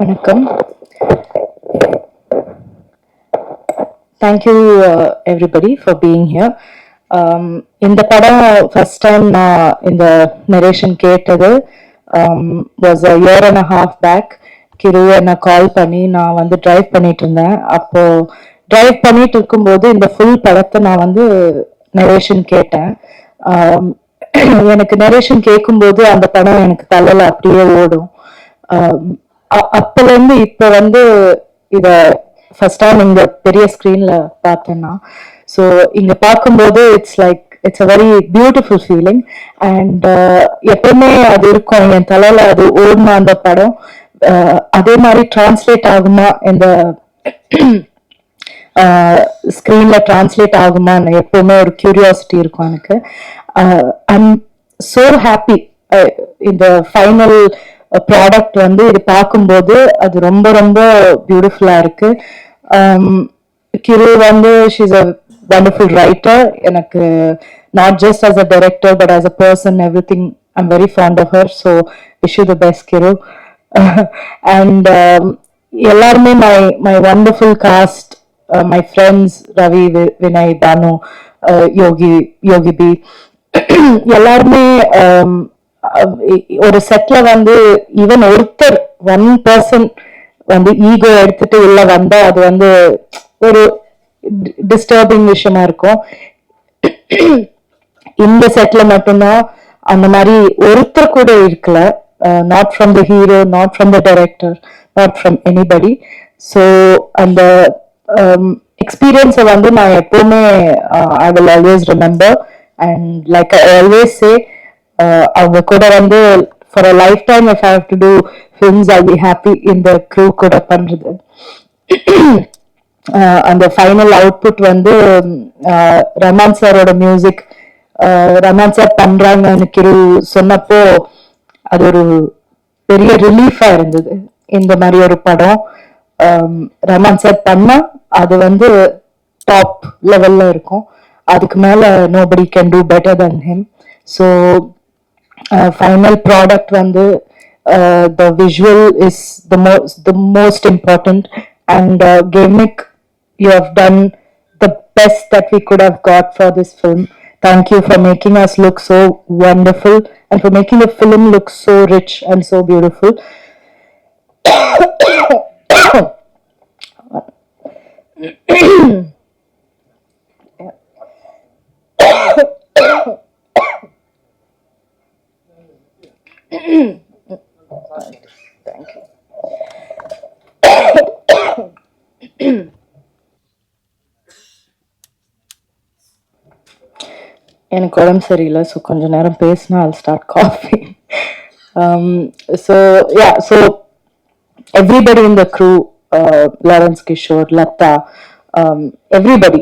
வணக்கம். Thank you everybody for being here இந்த படம் ஃபர்ஸ்ட் டைம் நான் இந்த நரேஷன் கேட்டது was a year and a half back Kiru என்னை கால் பண்ணி நான் வந்து டிரைவ் பண்ணிட்டு இருந்தேன். அப்போ டிரைவ் பண்ணிட்டு இருக்கும்போது இந்த ஃபுல் படத்தை நான் வந்து நரேஷன் கேட்டேன். Um, எனக்கு நரேஷன் கேட்கும்போது அந்த படம் எனக்கு தலையில் அப்படியே ஓடும். Um, அப்பல இருந்து இப்ப வந்து இத ஃபர்ஸ்ட் டைம் இங்க பெரிய ஸ்கிரீன்ல பார்த்தேன்னா ஸோ இங்க பார்க்கும்போது it's like it's a very beautiful feeling and எப்பவுமே அது இருக்கும். என் தலையில அது ஓடுன அந்த படம்? அதே மாதிரி டிரான்ஸ்லேட் ஆகுமா இந்த ஸ்க்ரீன்ல டிரான்ஸ்லேட் ஆகுமான்னு எப்பவுமே ஒரு கியூரியாசிட்டி இருக்கும் எனக்கு. ஐ அம் சோ ஹாப்பி இந்த ஃபைனல் ப்ராடக்ட் வந்து இது பார்க்கும்போது அது ரொம்ப ரொம்ப பியூட்டிஃபுல்லா இருக்கு. Um, கிரு வந்து ஷீஸ் அ வண்டர்ஃபுல் ரைட்டர் எனக்கு not just as a director but as a person everything i'm வெரி fond of her so wish you the best Kiru and எல்லாருமே my my wonderful cast my friends Ravi Vinay Tanu Yogi Yogi B எல்லாருமே um, ஒரு செட்ல வந்து even ஒருத்தர் one person வந்து ego எடுத்துட்டு உள்ள வந்தா அது வந்து ஒரு டிஸ்டர்பிங் விஷயமா இருக்கும். இந்த செட்ல மட்டும்தான் அந்த மாதிரி ஒருத்தர் கூட இருக்கல. Not from the hero not from the director not from anybody so அந்த எக்ஸ்பீரியன்ஸை வந்து நான் எப்பவுமே I will always remember and like I always say அவங்க கூட வந்து for a lifetime I have to do films I be happy இந்த crew கூட பண்றது. அந்த ஃபைனல் அவுட்புட் வந்து ரமான் சாரோட மியூசிக் ரமான் சார் பண்றாங்க எனக்கு சொன்னப்போ அது ஒரு பெரிய ரிலீஃபா இருந்தது. இந்த மாதிரி ஒரு படம் ரமான் சார் பண்ணா அது வந்து டாப் லெவல்ல இருக்கும். அதுக்கு மேல nobody can do better than him so final product வந்து the visual is the most the most important and Gavemic you have done the best that we could have got for this film thank you for making us look so wonderful and for making the film look so rich and so beautiful thank you எனக்கு உடம்பு சரியில்லை so கொஞ்சம் நேரம் பேசினா அல் start coffee so ya so everybody in the crew Lawrence Kishore Latha everybody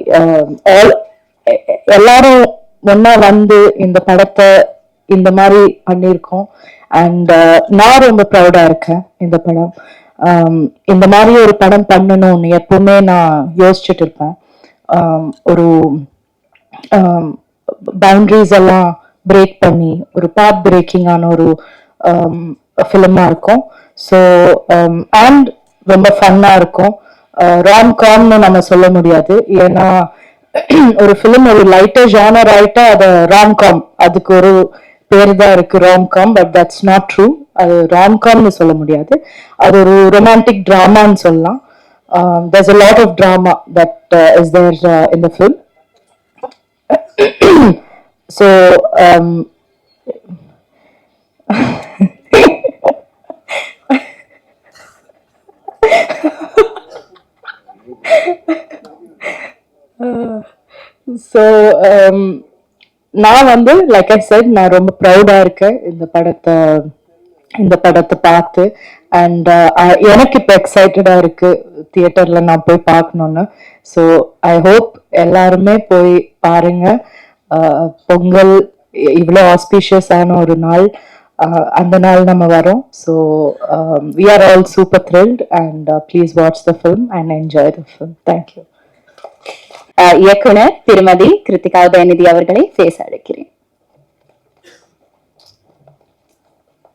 all எல்லாரும் ஒன்றா வந்து இந்த படத்தை இந்த மாதிரி பண்ணியிருக்கோம் அண்ட் uh, நான் ரொம்ப ப்ரௌடா இருக்கேன் இந்த படம். Um, இந்த மாதிரி ஒரு படம் பண்ணணும்னு எப்பவுமே நான் யோசிச்சுட்டு இருப்பேன். Um, ஒரு um, பவுண்ட்ரிஸ் எல்லாம் பிரேக் பண்ணி ஒரு பாத் பிரேக்கிங்கான ஒரு ஃபிலிமாக இருக்கும். ஸோ அண்ட் ரொம்ப ஃபன்னாக இருக்கும். Uh, ராம் காம்னு நம்ம சொல்ல முடியாது. ஏன்னா ஒரு ஃபிலிம் ஒரு லைட்டர் ஜானர் ஆயிட்டா அதை ராம் காம் அதுக்கு ஒரு பேர் தான் இருக்கு romcom but that's not true அது ராம்காம்னு சொல்ல முடியாது. அது ஒரு ரொமான்டிக் ட்ராமான்னு சொல்லலாம். Um, there's a lot of drama that uh, is there uh, in the film. So um uh, so um நான் வந்து லைக் ஐ செட் நான் ரொம்ப ப்ரௌடா இருக்கேன் இந்த படத்தை இந்த படத்தை பார்த்து. அண்ட் uh, எனக்கு இப்போ எக்ஸைட்டடா இருக்கு தியேட்டர்ல நான் போய் பார்க்கணும்னு. ஸோ ஐ ஹோப் எல்லாருமே போய் பாருங்க. Uh, பொங்கல் இவ்வளோ ஆஸ்பீஷியஸான ஒரு நாள் uh, அந்த நாள் நம்ம வரோம். So we are all super thrilled and please watch the film and enjoy the film thank you இயக்குனர் திருமதி கிருத்திகா உதயநிதி அவர்களை பேச அழைக்கிறேன்.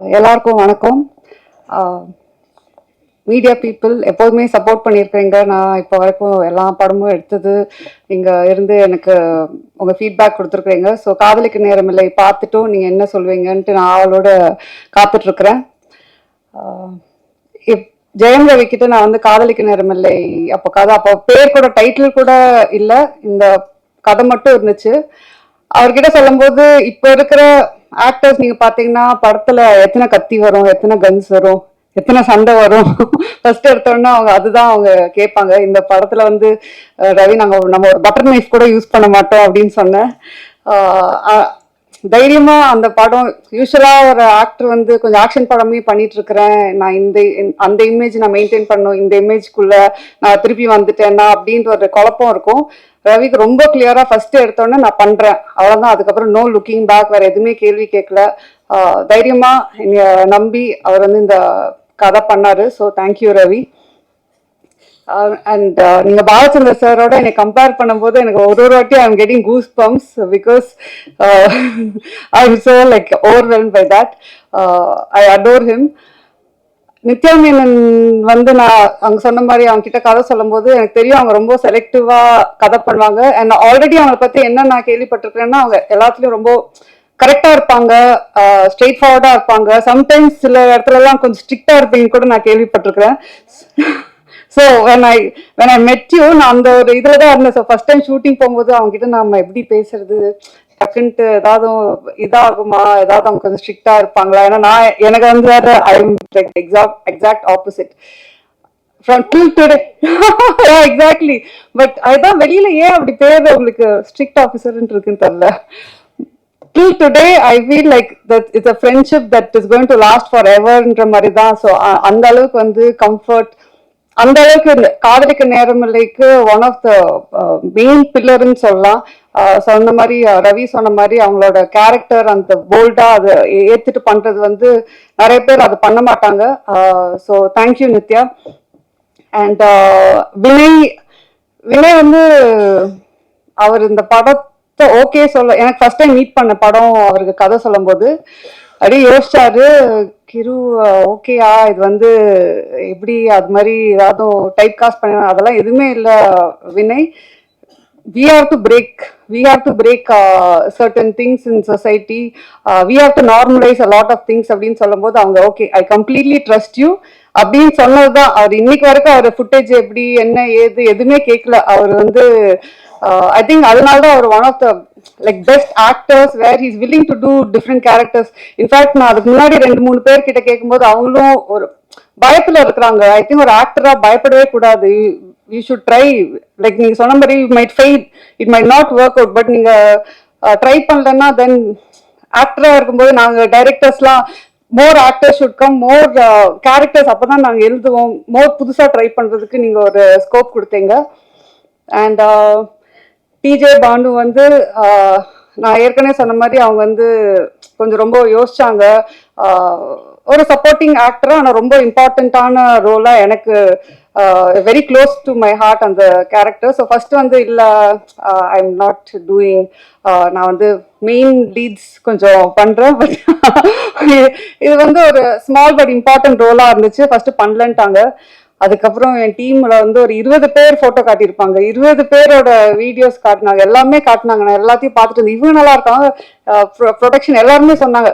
எல்லாருக்கும் வணக்கம். மீடியா பீப்புள் எப்போதுமே சப்போர்ட் பண்ணியிருக்கிறீங்க நான் இப்போ வரைக்கும் எல்லா படமும் எடுத்தது இங்கே இருந்து எனக்கு உங்கள் ஃபீட்பேக் கொடுத்துருக்குறீங்க. ஸோ காதலிக்கு நேரமில்லை பார்த்துட்டும் நீங்கள் என்ன சொல்வீங்கன்ட்டு நான் அவளோட காத்துட்ருக்குறேன். இப் ஜெயம் ரவி கிட்ட நான் வந்து காதலிக்க நேரமில்லை அப்போ கதை அப்போ பேர் கூட டைட்டில் கூட இல்லை. இந்த கதை மட்டும் இருந்துச்சு. அவர்கிட்ட சொல்லும்போது இப்போ இருக்கிற ஆக்டர்ஸ் நீங்க பாத்தீங்கன்னா படத்துல எத்தனை கத்தி வரும் எத்தனை கன்ஸ் வரும் எத்தனை சண்டை வரும். ஃபர்ஸ்ட் எடுத்தோடனே அவங்க அதுதான் அவங்க கேட்பாங்க. இந்த படத்துல வந்து ரவி நாங்க நம்ம ஒரு பட்டர் நைஃப் கூட யூஸ் பண்ண மாட்டோம் அப்படின்னு சொன்னேன். தைரியமா அந்த படம் யூஸ்வலா ஒரு ஆக்டர் வந்து கொஞ்சம் ஆக்ஷன் படமே பண்ணிட்டு இருக்கிறேன் நான் இந்த அந்த இமேஜ் நான் மெயின்டைன் பண்ணும் இந்த இமேஜ்க்குள்ள நான் திருப்பி வந்துட்டேன்னா அப்படின்ற ஒரு குழப்பம் இருக்கும். ரவிக்கு ரொம்ப கிளியரா ஃபர்ஸ்ட் எடுத்தோன்னே நான் பண்றேன். அவ்வளவுதான். அதுக்கப்புறம் நோ லுக்கிங் பேக் வேற எதுவுமே கேள்வி கேட்கல. தைரியமா என்னைய நம்பி அவர் வந்து இந்த கதை பண்ணாரு. So thank you Ravi. Um, and uh, நீங்க பாலச்சந்திர சாரோட என்னை கம்பேர் பண்ணும்போது எனக்கு ஒரு ஒரு வாட்டி I am getting goose bumps because I am so like ஓவர்வெல் by that I adore him Nithya Menen வந்து நான் அவங்க சொன்ன மாதிரி அவங்க கிட்ட கதை சொல்லும்போது எனக்கு தெரியும் அவங்க ரொம்ப செலக்டிவா கதை பண்ணுவாங்க. அண்ட் ஆல்ரெடி அவங்களை பத்தி என்ன நான் கேள்விப்பட்டிருக்கேன்னா அவங்க எல்லாத்துலயும் ரொம்ப கரெக்டா இருப்பாங்க. Uh, ஸ்ட்ரெயிட் ஃபார்வர்டா இருப்பாங்க. சம்டைம்ஸ் சில இடத்துல எல்லாம் கொஞ்சம் ஸ்ட்ரிக்டா இருப்பீங்க கூட நான் கேள்விப்பட்டிருக்கிறேன். So when I when I met you நான் அந்த ஒரு இதில் தான் இருந்தேன். ஸோ ஃபர்ஸ்ட் டைம் ஷூட்டிங் போகும்போது அவங்ககிட்ட நம்ம எப்படி பேசுறது? டக்குன்ட்டு ஏதாவது இதாகுமா? ஏதாவது அவங்க கொஞ்சம் ஸ்ட்ரிக்டாக இருப்பாங்களா? ஏன்னா நான் எனக்கு வந்து வேற I exact exact opposite from till today exactly but அதுதான் வெளியில ஏன் அப்படி பேர் உங்களுக்கு ஸ்ட்ரிக்ட் ஆஃபீஸர்னு இருக்குன்னு தெரில till today I feel like that it's a friendship that is going to last for எவர்ன்ற மாதிரி தான். ஸோ அந்த அளவுக்கு வந்து கம்ஃபர்ட் அந்த அளவுக்கு இந்த காதலிக்க நேரமில்லைக்கு one uh, of the main பில்லர்னு சொல்லலாம். Uh, சொன்ன மாதிரி uh, ரவி சொன்ன மாதிரி அவங்களோட கேரக்டர் அந்த போல்டா அதை ஏத்துட்டு பண்றது வந்து நிறைய பேர் அதை பண்ண மாட்டாங்க. So thank you Nithya. And Vinay Vinay வந்து அவர் இந்த படத்தை ஓகே சொல்ல எனக்கு ஃபர்ஸ்ட் டைம் மீட் பண்ண படம் அவருக்கு கதை சொல்லும்போது அப்படியே யோசிச்சாரு கிரு ஓகேயா இது வந்து எப்படி அது மாதிரி ஏதாவது டைப் காஸ்ட் பண்ண அதெல்லாம் எதுவுமே இல்லை Vinay. We have to break we have to break uh, certain things in society. Uh, we have to normalize a lot of things அப்படின்னு சொல்லும்போது அவங்க okay I completely trust you அப்படின்னு சொன்னதுதான். அவர் இன்னைக்கு வரைக்கும் அவர் ஃபுட்டேஜ் எப்படி என்ன ஏது எதுவுமே கேட்கல அவர் வந்து uh, ஐ திங்க் அதனால தான் அவர் one of the like best actors where he's willing to do different characters in fact நான் அதுக்கு முன்னாடி ரெண்டு மூணு பேர் கிட்ட கேட்கும்போது அவங்களும் ஒரு பயத்துல இருக்கிறாங்க. ஐ திங்க் ஒரு ஆக்டரா பயப்படவே கூடாது. யூ ஷுட் ட்ரை லைக் நீங்க சொன்ன மாதிரி might fail it might not work out but நீங்க uh, ட்ரை பண்ணலன்னா தென் ஆக்டரா இருக்கும்போது நாங்க டைரக்டர்ஸ்லாம் more actors should come more characters அப்பதான் நாங்க எழுதுவோம். மோர் புதுசா ட்ரை பண்றதுக்கு நீங்க ஒரு ஸ்கோப் கொடுத்தீங்க. அண்ட் டிஜே பாண்டு வந்து நான் ஏற்கனவே சொன்ன மாதிரி அவங்க வந்து கொஞ்சம் ரொம்ப யோசிச்சாங்க. ஒரு சப்போர்ட்டிங் ஆக்டரா ஆனால் ரொம்ப இம்பார்ட்டண்ட்டான ரோலாக எனக்கு very close to my heart அந்த கேரக்டர் ஸோ ஃபர்ஸ்ட் வந்து இல்லை ஐ எம் நாட் டூயிங் நான் வந்து மெயின் லீட்ஸ் கொஞ்சம் பண்ணுறேன் பட் இது வந்து ஒரு ஸ்மால் பட் இம்பார்ட்டன்ட் ரோலாக இருந்துச்சு. ஃபர்ஸ்ட் பண்ணலன்ட்டாங்க. அதுக்கப்புறம் என் டீம்ல வந்து ஒரு இருபது பேர் போட்டோ காட்டியிருப்பாங்க. இருபது பேரோட வீடியோஸ் காட்டினாங்க. எல்லாமே காட்டினாங்க. நான் எல்லாத்தையும் பார்த்துட்டு இருந்தேன். இவங்க நல்லா இருக்காங்க. ப்ரொடக்ஷன் எல்லாருமே சொன்னாங்க.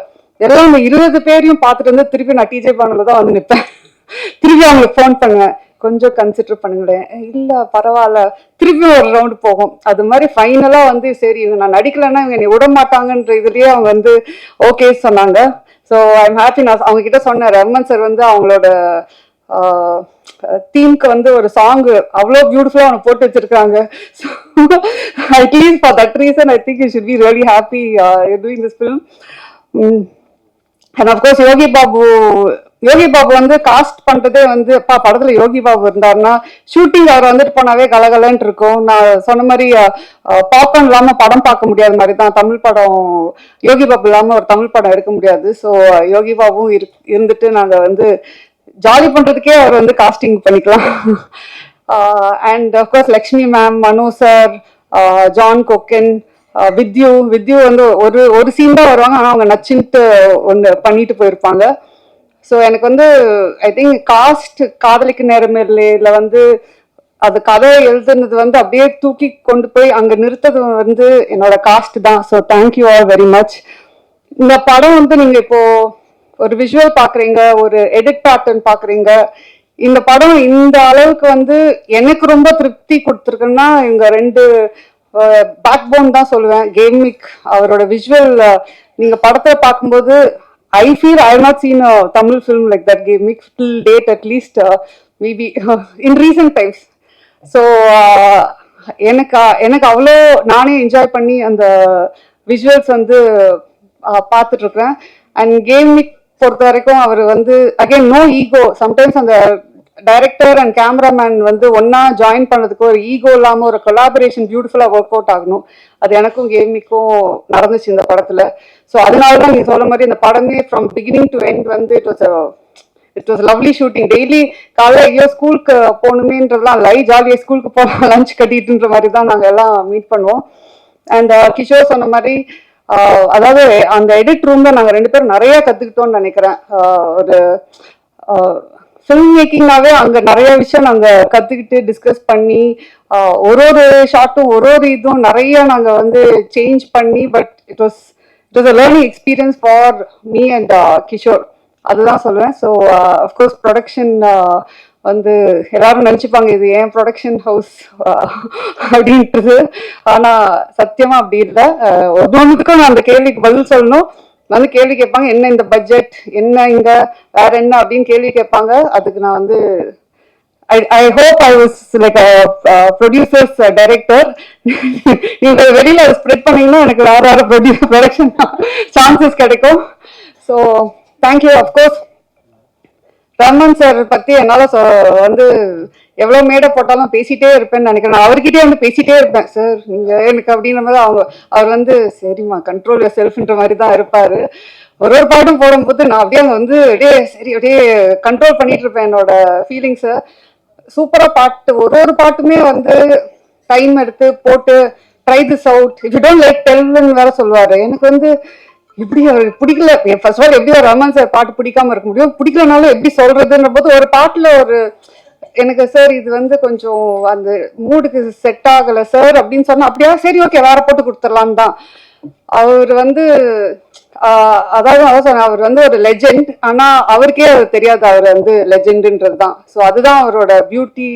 எல்லாம் இருபது பேரையும் பார்த்துட்டு வந்து திருப்பி நான் டிஜே பானில் தான் வந்து நிற்பேன் திருப்பி அவங்களுக்கு ஃபோன் பண்ணுவேன். கொஞ்சம் கன்சிடர் பண்ணுங்களேன். இல்லை பரவாயில்ல. திருப்பி ஒரு ரவுண்டு போகும். அது மாதிரி ஃபைனலாக வந்து சரி இவங்க நான் நடிக்கலைன்னா இவங்க என்னை விட மாட்டாங்கன்ற இதுலயே அவங்க வந்து ஓகே சொன்னாங்க. ஸோ ஐம் ஹாப்பி நான் அவங்க கிட்ட சொன்னேன். ரமன் சார் வந்து அவங்களோட தீம்க்கு வந்து ஒரு சாங் அவ்வளோ பியூட்டிஃபுல்லாக அவனை போட்டு வச்சிருக்காங்க. So at least for that reason I think you should be really happy doing this film and of course Yogi Babu Yogi Babu வந்து காஸ்ட் பண்றதே வந்து அப்பா படத்துல யோகி பாபு இருந்தாருன்னா ஷூட்டிங் அவர் வந்துட்டு போனாவே கலகலன்ட்டு இருக்கும். நான் சொன்ன மாதிரி பாப்கார்ன் இல்லாம படம் பார்க்க முடியாத மாதிரி தான். தமிழ் படம் யோகி பாபு இல்லாம ஒரு தமிழ் படம் எடுக்க முடியாது. ஸோ யோகி பாபுவும் இரு இருந்துட்டு நாங்க வந்து ஜாலி பண்றதுக்கே அவர் வந்து காஸ்டிங் பண்ணிக்கலாம். And of course Lakshmi ma'am Mano sir John Kokken with you with you வந்து ஒரு ஒரு சீன் தான் வருவாங்க ஆனால் அவங்க நச்சுன்ட்டு ஒன்று பண்ணிட்டு போயிருப்பாங்க. ஸோ எனக்கு வந்து ஐ திங்க் காஸ்ட் காதலிக்கு நேரம் இல்லை இல்லை வந்து அது கதை எழுதுனது வந்து அப்படியே தூக்கி கொண்டு போய் அங்கே நிறுத்தது வந்து என்னோட காஸ்ட் தான். So thank you all very much இந்த படம் வந்து நீங்கள் இப்போது ஒரு விஷுவல் பாக்குறீங்க ஒரு எடிட் பேட்டர்ன் பாக்குறீங்க. இந்த படம் இந்த அளவுக்கு வந்து எனக்கு ரொம்ப திருப்தி கொடுத்துருக்குன்னா இவங்க ரெண்டு பேக் போன் தான் சொல்லுவேன். கேமிக் அவரோட விஷுவல் நீங்க படத்தை பார்க்கும்போது I feel I not seen Tamil film like that Gavemic till date at least maybe in recent times so எனக்கு எனக்கு அவ்வளோ நானே என்ஜாய் பண்ணி அந்த விஷுவல்ஸ் வந்து uh, அண்ட் கேமிக் பொறுத்த வரைக்கும் அவர் வந்து அகைன் நோ ஈகோ சம்டைம்ஸ் அந்த டைரக்டர் அண்ட் கேமராமேன் வந்து ஒன்னா ஜாயின் பண்ணதுக்கு ஒரு ஈகோ இல்லாம ஒரு கொலாபரேஷன் பியூட்டிஃபுல்லா ஒர்க் அவுட் ஆகணும். அது எனக்கும் கேமிக்கும் நடந்துச்சு இந்த படத்துல. ஸோ அதனால தான் நீங்க சொல்ல மாதிரி இந்த படமே ஃப்ரம் பிகினிங் டு எண்ட் வந்து it was it was lovely shooting daily காலைல ஐயோ ஸ்கூலுக்கு போகணுமேன்றதுலாம் லை ஜாலியாக ஸ்கூலுக்கு போகலாம் லஞ்ச் கட்டிட்டுன்ற மாதிரி தான் நாங்கள் எல்லாம் மீட் பண்ணுவோம். அண்ட் uh, கிஷோர் சொன்ன மாதிரி அதாவது அந்த எடிட் ரூம்ல நாங்கள் ரெண்டு பேரும் நிறைய கற்றுக்கிட்டோம்னு நினைக்கிறேன். ஒரு ஃபில்ம் மேக்கிங்னாவே அங்கே நிறைய விஷயம் நாங்கள் கற்றுக்கிட்டு டிஸ்கஸ் பண்ணி ஒரு ஒரு ஷார்ட்டும் ஒரு ஒரு இதுவும் நிறைய நாங்கள் வந்து சேஞ்ச் பண்ணி but it was it was a learning experience for me and Kishore. அதுதான் சொல்லுவேன். ஸோ அஃப்கோர்ஸ் ப்ரொடக்ஷன் வந்து எல்லாரும் நினச்சிப்பாங்க இது ஏன் ப்ரொடக்ஷன் ஹவுஸ் அப்படின்றது. ஆனால் சத்தியமா அப்படி இல்லை. ஒவ்வொன்றுக்கும் நான் அந்த கேள்விக்கு பதில் சொல்லணும். வந்து கேள்வி கேட்பாங்க என்ன இந்த பட்ஜெட் என்ன இங்க வேற என்ன அப்படின்னு கேள்வி கேட்பாங்க. அதுக்கு நான் வந்து I I hope I was like producers director producers uh, நீங்க வெளியில ஸ்ப்ரெட் பண்ணீங்கன்னா எனக்கு வேற வேற ப்ரொடியூ ப்ரொடக்ஷன் சான்சஸ் கிடைக்கும் so thank you of course Raman sir பத்தி என்னால சொ- வந்து எவ்வளவு மேடை போட்டாலும் பேசிட்டே இருப்பேன்னு நினைக்கிறேன். அவர்கிட்டயே வந்து பேசிட்டே இருப்பேன் சார் நீங்க எனக்கு அப்படின்ற மாதிரி அவங்க அவர் வந்து சரிம்மா கண்ட்ரோல் யோர் செல்ஃப்ன்ற மாதிரி தான் இருப்பாரு. ஒரு ஒரு பாட்டும் போடும்போது நான் அப்படியே அங்க வந்து அப்படியே சரி அப்படியே கண்ட்ரோல் பண்ணிட்டு இருப்பேன் என்னோட ஃபீலிங்ஸை சூப்பரா பாட்டு ஒரு ஒரு பாட்டுமே வந்து டைம் எடுத்து போட்டு try this out if you don't like டெல்னு வேற சொல்லுவாரு. எனக்கு வந்து எப்படி அவருக்கு பிடிக்கல. ஃபர்ஸ்ட் ஆல் எப்படி ஒரு ரமன் சார் பாட்டு பிடிக்காம இருக்க முடியும்? பிடிக்கலனாலும் எப்படி சொல்றதுன்ற போது ஒரு பாட்டுல ஒரு எனக்கு சார் இது வந்து கொஞ்சம் அந்த மூடுக்கு செட் ஆகல சார் அப்படின்னு சொன்னா அப்படியா? சரி ஓகே வேற போட்டு கொடுத்துடலாம் தான். அவர் வந்து அதாவது அதான் சொன்ன அவர் வந்து ஒரு லெஜெண்ட் ஆனா அவருக்கே அது தெரியாது. அவர் வந்து லெஜெண்டுன்றது தான். ஸோ அதுதான் அவரோட பியூட்டி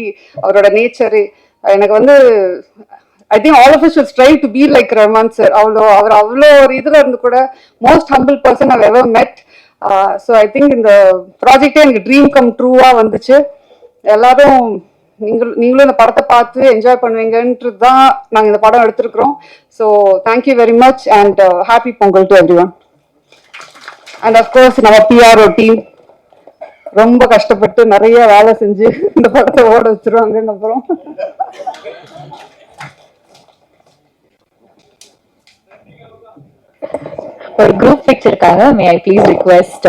அவரோட நேச்சரு எனக்கு வந்து I think all of should try to be like Rahman sir அவ்வளோ அவர் அவ்வளோ ஒரு இதில் இருந்து கூட most humble person I ever met so I think இந்த ப்ராஜெக்டே எனக்கு ட்ரீம் கம் ட்ரூவாக வந்துச்சு. எல்லாரும் நீங்கள் நீங்களும் இந்த படத்தை பார்த்து என்ஜாய் பண்ணுவீங்கன்றது தான் நாங்கள் இந்த படம் எடுத்திருக்கிறோம். So thank you very much and happy Pongal to everyone and of course நம்ம பிஆர்ஓ டீம் ரொம்ப கஷ்டப்பட்டு நிறைய வேலை செஞ்சு இந்த படத்தை ஓட வச்சிருவாங்கன்னு அப்புறம். ஒரு குரூப் பிக்சருக்காக மே ஐ ப்ளீஸ் ரிக்வெஸ்ட்